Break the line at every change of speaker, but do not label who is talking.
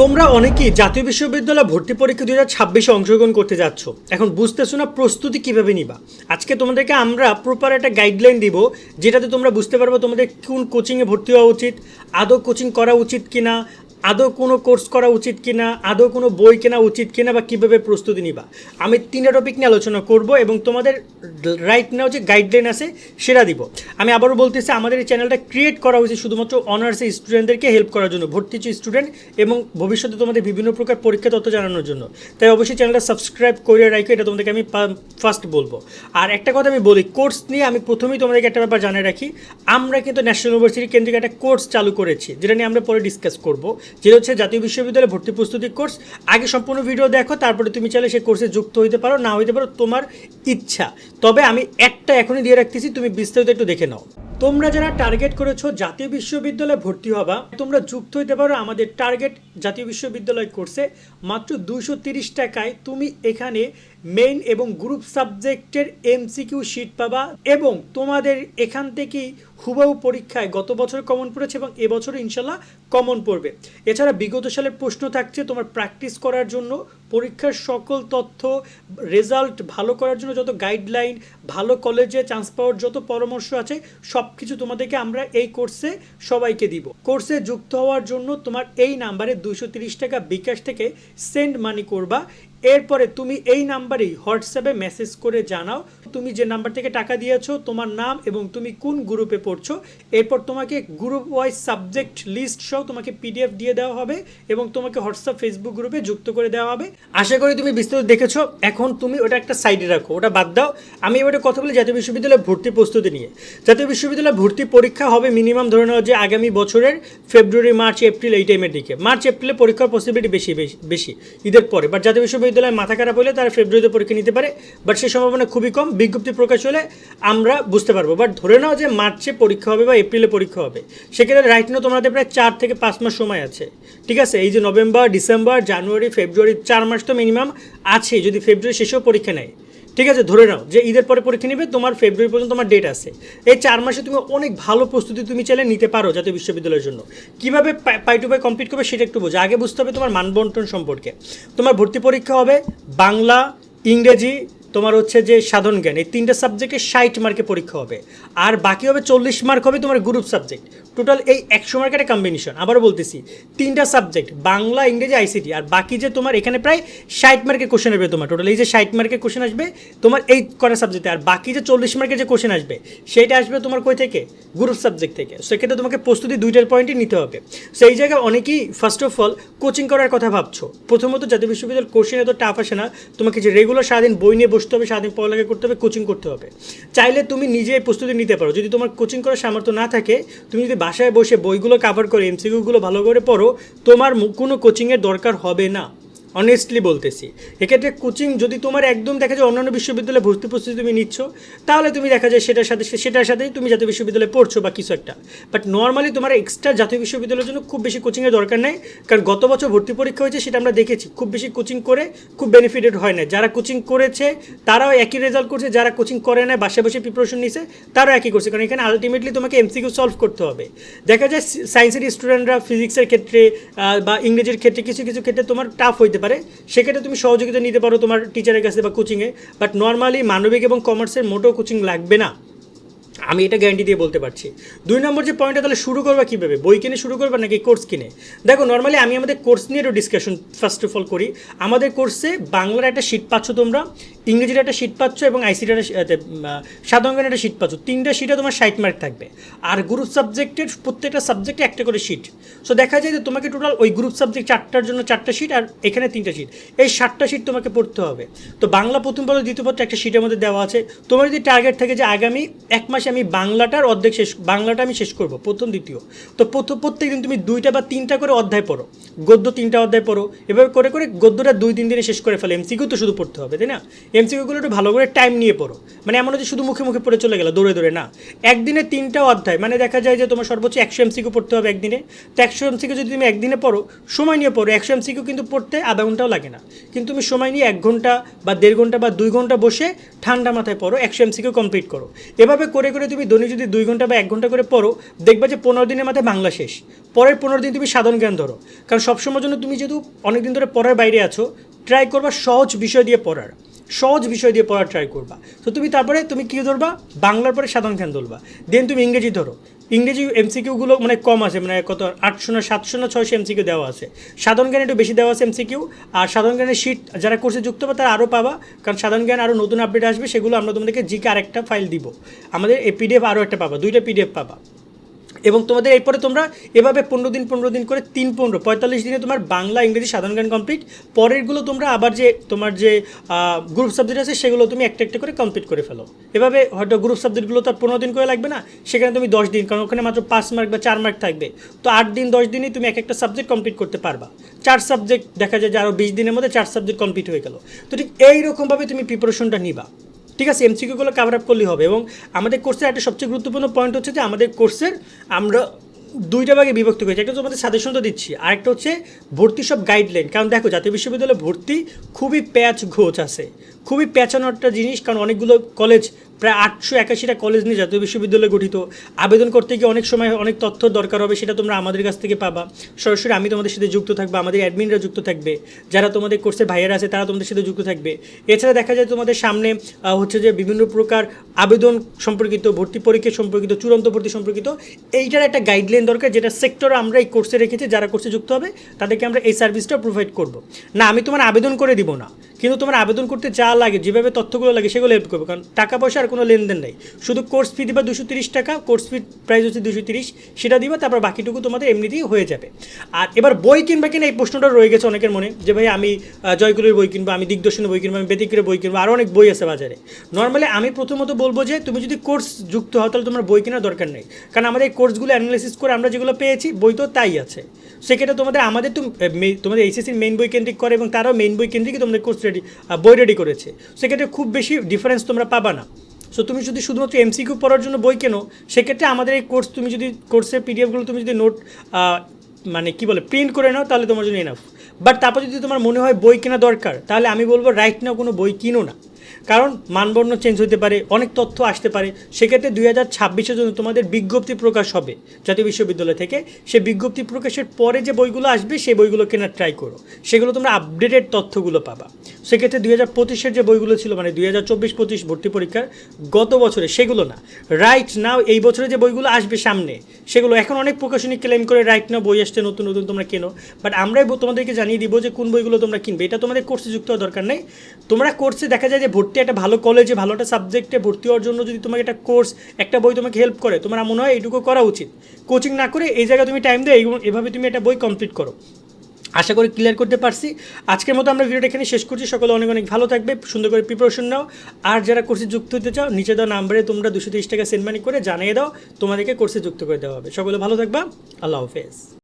তোমরা অনেকেই জাতীয় বিশ্ববিদ্যালয় ভর্তি পরীক্ষা দু হাজার ছাব্বিশে অংশগ্রহণ করতে যাচ্ছ। এখন বুঝতেছো না প্রস্তুতি কীভাবে নিবা? আজকে তোমাদেরকে আমরা প্রপার একটা গাইডলাইন দিব, যেটাতে তোমরা বুঝতে পারব তোমাদের কোন কোচিংয়ে ভর্তি হওয়া উচিত, আদৌ কোচিং করা উচিত কিনা আদৌ কোনো কোর্স করা উচিত কিনা, আদৌ কোনো বই কেনা উচিত কিনা বা কীভাবে প্রস্তুতি নিবা? আমি তিনটা টপিক নিয়ে আলোচনা করব এবং তোমাদের রাইট নাও যে গাইডলাইন আছে সেটা দিব। আমি আবারও বলতেছি, আমাদের এই চ্যানেলটা ক্রিয়েট করা হয়েছে শুধুমাত্র অনার্সের স্টুডেন্টদেরকে হেল্প করার জন্য, ভর্তি স্টুডেন্ট এবং ভবিষ্যতে তোমাদের বিভিন্ন প্রকার পরীক্ষা তথ্য জানানোর জন্য। তাই অবশ্যই চ্যানেলটা সাবস্ক্রাইব করে রাখো এটা তোমাদেরকে আমি ফার্স্ট বলব। আর একটা কথা আমি বলি কোর্স নিয়ে আমি প্রথমেই তোমাদেরকে একটা ব্যাপার জানিয়ে রাখি, আমরা কিন্তু ন্যাশনাল ইউনিভার্সিটি কেন্দ্রিক একটা কোর্স চালু করেছি, যেটা নিয়ে আমরা পরে ডিসকাস করব। যেটা হচ্ছে জাতীয় বিশ্ববিদ্যালয়ে ভর্তি প্রস্তুতি কোর্স। আগে সম্পূর্ণ ভিডিও দেখো, তারপরে তুমি চাইলে সেই কোর্সে যুক্ত হইতে পারো, না হইতে পারো, তোমার ইচ্ছা। তবে আমি একটা এখনই দিয়ে রাখতেছি, তুমি বিস্তারিত একটু দেখে নাও। তোমরা যারা টার্গেট করেছ জাতীয় বিশ্ববিদ্যালয়ে ভর্তি হবা, তোমরা যুক্ত হইতে পারো আমাদের টার্গেট জাতীয় বিশ্ববিদ্যালয় কোর্সে। মাত্র তিরিশ টাকায় তুমি এখানে মেইন এবং গ্রুপ সাবজেক্টের এমসিকিউ শিট পাবা এবং তোমাদের এখান থেকেই হুবাহু পরীক্ষায় গত বছর কমন পড়েছে এবং এবছর ইনশাল্লাহ কমন পড়বে। এছাড়া বিগত সালের প্রশ্ন থাকছে তোমার প্র্যাকটিস করার জন্য, পরীক্ষার সকল তথ্য রেজাল্ট ভালো করার জন্য যত গাইডলাইন ভালো কলেজে চান্স পাওয়ার যত পরামর্শ আছে সব কিছু তোমাদেরকে আমরা এই কোর্সে সবাইকে দিব। কোর্সে যুক্ত হওয়ার জন্য তোমার এই নাম্বারে দুশো টাকা বিকাশ থেকে সেন্ড মানি করবা। এরপরে তুমি এই নাম্বারেই হোয়াটসঅ্যাপে মেসেজ করে জানাও, তুমি যে নাম্বার থেকে টাকা দিয়েছ, তোমার নাম এবং তুমি কোন গ্রুপে পড়ছো। এরপর তোমাকে গ্রুপ ওয়াইজ সাবজেক্ট লিস্ট সহ তোমাকে পিডিএফ দিয়ে দেওয়া হবে এবং তোমাকে হোয়াটসঅ্যাপ ফেসবুক গ্রুপে যুক্ত করে দেওয়া হবে। আশা করি তুমি বিস্তারিত দেখেছ। এখন তুমি ওটা একটা সাইডে রাখো। ওটা বাদ দাও। আমি এবারে কথা বলি জাতীয় বিশ্ববিদ্যালয়ে ভর্তি প্রস্তুতি নিয়ে। জাতীয় বিশ্ববিদ্যালয়ে ভর্তি পরীক্ষা হবে মিনিমাম ধরে নেওয়া যে আগামী বছরের ফেব্রুয়ারি, মার্চ, এপ্রিল এই টাইমের দিকে। মার্চ, এপ্রিলে পরীক্ষার পসিবিলিটি বেশি বেশি ঈদের পরে। বাট জাতীয় বিশ্ববিদ্যালয়ে মাথা খারাপ হলে তারা ফেব্রুয়ারিতে পরীক্ষা নিতে পারে বাট সে সম্ভাবনা খুবই কম। বিজ্ঞপ্তি প্রকাশ হলে আমরা বুঝতে পারব। বাট ধরে নাও যে মার্চে পরীক্ষা হবে বা এপ্রিলে পরীক্ষা হবে, সেক্ষেত্রে রাইট নাও তোমাদের প্রায় চার থেকে পাঁচ মাস সময় আছে। ঠিক আছে? এই যে নভেম্বর, ডিসেম্বর, জানুয়ারি, ফেব্রুয়ারি, চার মাস তো মিনিমাম আছে যদি ফেব্রুয়ারি শেষেও পরীক্ষা নেয় ঠিক আছে, ধরে নাও যে ঈদের পরে পরীক্ষা নেবে, তোমার ফেব্রুয়ারি পর্যন্ত তোমার ডেট আছে। এই চার মাসে তুমি অনেক ভালো প্রস্তুতি তুমি চাইলে নিতে পারো জাতীয় বিশ্ববিদ্যালয়ের জন্য। কীভাবে পাই টু পাই কমপ্লিট করবে সেটা একটু বোঝো। আগে বুঝতে হবে তোমার মানবন্টন সম্পর্কে। তোমার ভর্তি পরীক্ষা হবে বাংলা, ইংরেজি, তোমার হচ্ছে যে সাধারণ জ্ঞান। এই তিনটা সাবজেক্টে ষাট মার্কে পরীক্ষা হবে। আর বাকি হবে চল্লিশ মার্ক হবে তোমার গ্রুপ সাবজেক্ট টোটাল এই একশো একটা কম্বিনেশন আবারও বলতেছি, তিনটা সাবজেক্ট বাংলা, ইংরেজি আইসিটি আর বাকি যে তোমার এখানে প্রায় ষাট মার্কের কোশ্চেন আসবে তোমার। টোটাল এই যে ষাট মার্কের কোশ্চেন আসবে, তোমার এই কটা সাবজেক্টে আর বাকি যে চল্লিশ মার্কের যে কোশ্চেন আসবে, সেইটা আসবে তোমার কই থেকে? গ্রুপ সাবজেক্ট থেকে। সেক্ষেত্রে তোমাকে প্রস্তুতি দুইটার পয়েন্টই নিতে হবে। সেই জায়গায় অনেকেই ফার্স্ট অফ অল কোচিং করার কথা ভাবছ। প্রথমত, জাতীয় বিশ্ববিদ্যালয়ের কোশ্চেন এত টাফ আসে না। তোমাকে যে রেগুলার সারাদিন বই নিয়ে বসতে হবে, সারাদিন পড়ালেখা করতে হবে কোচিং করতে হবে। চাইলে তুমি নিজে প্রস্তুতি নিতে পারো। যদি তোমার কোচিং করার সামর্থ্য না থাকে, তুমি যদি বাসায় বসে বইগুলো কাভার করে এমসিকিউগুলো ভালো করে পড়ো, তোমার কোনো কোচিংয়ের দরকার হবে না। অনেস্টলি বলতেছি। এক্ষেত্রে কোচিং যদি তোমার একদম দেখা যায় অন্যান্য বিশ্ববিদ্যালয়ে ভর্তি প্রস্তুতি তুমি নিচ্ছ, তাহলে তুমি দেখা যায় সেটার সাথে সেটার সাথেই তুমি জাতীয় বিশ্ববিদ্যালয়ে পড়ছো বা কিছু একটা। বাট নর্মালি তোমার এক্সট্রা জাতীয় বিশ্ববিদ্যালয়ের জন্য খুব বেশি কোচিংয়ের দরকার নেই, কারণ গত বছর ভর্তি পরীক্ষা হয়েছে সেটা আমরা দেখেছি। খুব বেশি কোচিং করে খুব বেনিফিটেড হয় না যারা কোচিং করেছে, তারাও একই রেজাল্ট করছে, যারা কোচিং করে না বাসে বসে প্রিপারেশন নিছে, তারাও একই করছে। কারণ এখানে আলটিমেটলি তোমাকে এমসিকিউ সলভ করতে হবে। দেখা যায় সায়েন্সের স্টুডেন্টরা ফিজিক্সের ক্ষেত্রে বা ইংরেজির ক্ষেত্রে কিছু কিছু ক্ষেত্রে তোমার টাফ হইতে পারে, সেক্ষেত্রে তুমি সহযোগিতা নিতে পারো তোমার টিচারের কাছে বা কোচিংয়ে বাট নর্মালি মানবিক এবং কমার্সের মোটেও কোচিং লাগবে না। আমি এটা গ্যারান্টি দিয়ে বলতে পারছি। দুই নম্বর যে পয়েন্টটা তাহলে শুরু করবা কীভাবে? বই কিনে শুরু করবা নাকি কোর্স কিনে? দেখো নর্মালি আমি আমাদের কোর্স নিয়ে একটু ডিসকাশন ফার্স্ট অফ অল করি। আমাদের কোর্সে বাংলার একটা শিট পাচ্ছ তোমরা। ইংরেজির একটা শিট পাচ্ছ এবং আইসিটির একটা আহ, সাধারণ একটা শিট পাচ্ছ। তিনটা শিটে তোমার ষাট মার্ক থাকবে। আর গ্রুপ সাবজেক্টের প্রত্যেকটা সাবজেক্টে একটা করে শিট সো দেখা যায় যে তোমাকে টোটাল ওই গ্রুপ সাবজেক্ট চারটার জন্য চারটা শিট আর এখানে তিনটা শিট এই সাতটা শিট তোমাকে পড়তে হবে। তো বাংলা প্রথম পত্র দ্বিতীয় পত্র একটা শিটের মধ্যে দেওয়া আছে। তোমার যদি টার্গেট থাকে যে আগামী এক মাসে আমি বাংলাটার অর্ধেক শেষ বাংলাটা আমি শেষ করব প্রথম দ্বিতীয়। তো প্রথম প্রত্যেক দিন তুমি দুইটা বা তিনটা করে অধ্যায় পড়ো। গদ্য তিনটা অধ্যায় পড়ো। এভাবে করে করে গদ্যটা দুই তিন দিনে শেষ করে ফেলে। এমসিকিউ তো শুধু পড়তে হবে তাই না? এমসিকিউগুলো একটু ভালো করে টাইম নিয়ে পড়ো। মানে এমন যে শুধু মুখে মুখে পড়ে চলে গেলো, দৌড়ে দৌড়ে, না। একদিনে তিনটা অধ্যায় মানে দেখা যায় যে তোমার সর্বোচ্চ একশো এমসিকিউ পড়তে হবে একদিনে। তো একশো এমসিকিউ যদি তুমি একদিনে পড়ো, সময় নিয়ে পড়ো, একশো এমসিকিউ কিন্তু পড়তে আধা ঘন্টাও লাগে না। কিন্তু তুমি সময় নিয়ে এক ঘণ্টা বা দেড় ঘণ্টা বা দুই ঘণ্টা বসে ঠান্ডা মাথায় পড়ো, একশো এমসিকিউ কমপ্লিট করো। এভাবে করে করে তুমি দৈনিক যদি দুই ঘণ্টা বা এক ঘণ্টা করে পড়ো, দেখবা যে পনেরো দিনের মাথায় বাংলা শেষ। পরের পনেরো দিন তুমি সাধারণ জ্ঞান ধরো। কারণ সবসময়ের জন্য তুমি যেহেতু অনেকদিন ধরে পড়ার বাইরে আছো ট্রাই করবা সহজ বিষয় দিয়ে পড়ার। সহজ বিষয় দিয়ে পড়ার ট্রাই করবা। তো তুমি তারপরে তুমি কী ধরবা? বাংলার পরে সাধারণ জ্ঞান ধরবা। দেন তুমি ইংরেজি ধরো। ইংরেজি এমসিকিউগুলো মানে কম আছে মানে কত, আটশো না, সাতশো না, ছয়শো এমসিকিউ দেওয়া আছে। সাধারণ জ্ঞান একটু বেশি দেওয়া আছে এমসিকিউ আর সাধারণ জ্ঞানের শিট যারা কোর্সে যুক্ত হবে, তারা আরও পাবা। কারণ সাধারণ জ্ঞান আরও নতুন আপডেট আসবে, সেগুলো আমরা তোমাদেরকে জিকে আরেকটা ফাইল দিব। আমাদের এই পিডিএফ আরও একটা পাবা, দুইটা পিডিএফ পাবা। এবং তোমাদের এরপরে তোমরা এভাবে পনেরো দিন পনেরো দিন করে তিন, পনেরো, পঁয়তাল্লিশ দিনে তোমার বাংলা, ইংরেজি সাধারণ জ্ঞান কমপ্লিট পরেরগুলো তোমরা আবার যে তোমার যে গ্রুপ সাবজেক্ট আছে, সেগুলো তুমি একটা একটা করে কমপ্লিট করে ফেলো। এভাবে হয়তো গ্রুপ সাবজেক্টগুলো তো পনেরো দিন করে লাগবে না, সেখানে তুমি দশ দিন, কারণ ওখানে মাত্র পাঁচ মার্ক বা চার মার্ক থাকবে। তো আট দিন, দশ দিনই তুমি এক একটা সাবজেক্ট কমপ্লিট করতে পারবা। চার সাবজেক্ট দেখা যায় যে আরও বিশ দিনের মধ্যে চার সাবজেক্ট কমপ্লিট হয়ে গেল। তো ঠিক এইরকমভাবে তুমি প্রিপারেশনটা নিবা। ঠিক আছে এমসিকিউগুলো কাভার আপ করলেই হবে এবং আমাদের কোর্সের একটা সবচেয়ে গুরুত্বপূর্ণ পয়েন্ট হচ্ছে যে আমাদের কোর্সের আমরা দুইটা ভাগে বিভক্ত করেছি, একটা তো আমাদের সাজেশন তো দিচ্ছি আরেকটা হচ্ছে ভর্তি সব গাইডলাইন কারণ দেখো, জাতীয় বিশ্ববিদ্যালয়ে ভর্তি খুবই প্যাচ ঘোচ আছে, খুবই প্যাচানো একটা জিনিস, কারণ অনেকগুলো কলেজ প্রায় আটশো একাশিটা কলেজ নিয়ে জাতীয় বিশ্ববিদ্যালয় গঠিত। আবেদন করতে গিয়ে অনেক সময় অনেক তথ্য দরকার হবে, সেটা তোমরা আমাদের কাছ থেকে পাবা। সরাসরি আমি তোমাদের সাথে যুক্ত থাকব, আমাদের অ্যাডমিনরা যুক্ত থাকবে। যারা তোমাদের কোর্সের ভাইয়েরা আছে, তারা তোমাদের সাথে যুক্ত থাকবে। এছাড়া দেখা যায় তোমাদের সামনে হচ্ছে যে বিভিন্ন প্রকার আবেদন সম্পর্কিত, ভর্তি পরীক্ষা সম্পর্কিত, চূড়ান্ত ভর্তি সম্পর্কিত, এইটার একটা গাইডলাইন দরকার যেটা সেক্টর আমরা এই কোর্সে রেখেছি, যারা কোর্সে যুক্ত হবে, তাদেরকে আমরা এই সার্ভিসটা প্রোভাইড করব। না, আমি তোমার আবেদন করে দিব না। কিন্তু তোমার আবেদন করতে যা লাগে, যেভাবে তথ্যগুলো লাগে সেগুলো হেল্প করবে। কারণ টাকা পয়সা আর কোনো লেনদেন নেই। শুধু কোর্স ফি দিবা দুশো তিরিশ টাকা কোর্স ফি প্রাইস হচ্ছে দুশো তিরিশ, সেটা দিবা, তারপর বাকিটুকু তোমাদের এমনিতেই হয়ে যাবে। আর এবার বই কিনবা কিনা এই প্রশ্নটা রয়ে গেছে অনেকের মনে, যে ভাই আমি জয়গুলির বই কিনবো, আমি দিগদর্শনের বই কিনবো, আমি ব্যতিক্রের বই কিনবো আরও অনেক বই আছে বাজারে। নর্মালি আমি প্রথমত বলব যে, তুমি যদি কোর্স যুক্ত হও, তাহলে তোমার বই কেনার দরকার নেই। কারণ আমাদের এই কোর্সগুলো অ্যানালাইসিস করে আমরা যেগুলো পেয়েছি, বই তো তাই আছে। সেক্ষেত্রে তোমাদের, আমাদের তো তোমাদের এইচএসির মেইন বই কেন্দ্রিক করে এবং তারাও মেইন বই কেন্দ্রিকই তোমাদের কোর্স রেডি বই রেডি করেছে। সেক্ষেত্রে খুব বেশি ডিফারেন্স তোমরা পাবা না। সো তুমি যদি শুধুমাত্র এমসিকিউ পড়ার জন্য বই কেনো, সেক্ষেত্রে আমাদের এই কোর্স তুমি যদি কোর্সের পিডিএফগুলো তুমি যদি নোট মানে কি বলে প্রিন্ট করে নাও, তাহলে তোমার জন্য এনাফ বাট তারপর যদি তোমার মনে হয় বই কেনা দরকার, তাহলে আমি বলব রাইট না কোনো বই কিনো না। কারণ মানবর্ণ চেঞ্জ হতে পারে, অনেক তথ্য আসতে পারে। সেক্ষেত্রে দুই হাজার ছাব্বিশের জন্য তোমাদের বিজ্ঞপ্তি প্রকাশ হবে জাতীয় বিশ্ববিদ্যালয় থেকে। সেই বিজ্ঞপ্তি প্রকাশের পরে যে বইগুলো আসবে, সেই বইগুলো কেনার ট্রাই করো। সেগুলো তোমরা আপডেটেড তথ্যগুলো পাবা। সেক্ষেত্রে দুই হাজার পঁচিশের যে বইগুলো ছিল মানে দুই হাজার চব্বিশ পঁচিশ ভর্তি পরীক্ষার গত বছরে, সেগুলো না। রাইট নাও এই বছরে যে বইগুলো আসবে সামনে, সেগুলো এখন অনেক প্রকাশনী ক্লেম করে রাইট নাও বই আসছে, নতুন নতুন তোমরা কেনো। বাট আমরাই তোমাদেরকে জানিয়ে দিব যে কোন বইগুলো তোমরা কিনবে। এটা তোমাদের কোর্সে যুক্ত হওয়ার দরকার নেই। তোমরা কোর্সে দেখা যায় যে ভর্তি একটা ভালো কলেজে ভালো একটা সাবজেক্টে ভর্তি হওয়ার জন্য যদি তোমাকে একটা কোর্স একটা বই তোমাকে হেল্প করে, তোমার মনে হয় এইটুকু করা উচিত। কোচিং না করে এই জায়গায় তুমি টাইম দেয় এভাবে তুমি একটা বই কমপ্লিট করো। আশা করি ক্লিয়ার করতে পারছি। আজকের মতো আমরা ভিডিওটা এখানে শেষ করছি। সকলে অনেক অনেক ভালো থাকবে, সুন্দর করে প্রিপারেশন নাও। আর যারা কোর্সে যুক্ত হতে চাও, নিচে দেওয়া নাম্বারে তোমরা দুশো তিরিশ টাকা সেন্ড মানি করে জানিয়ে দাও, তোমাদেরকে কোর্সে যুক্ত করে দেওয়া হবে। সকলে ভালো থাকবা। আল্লাহ হাফেজ।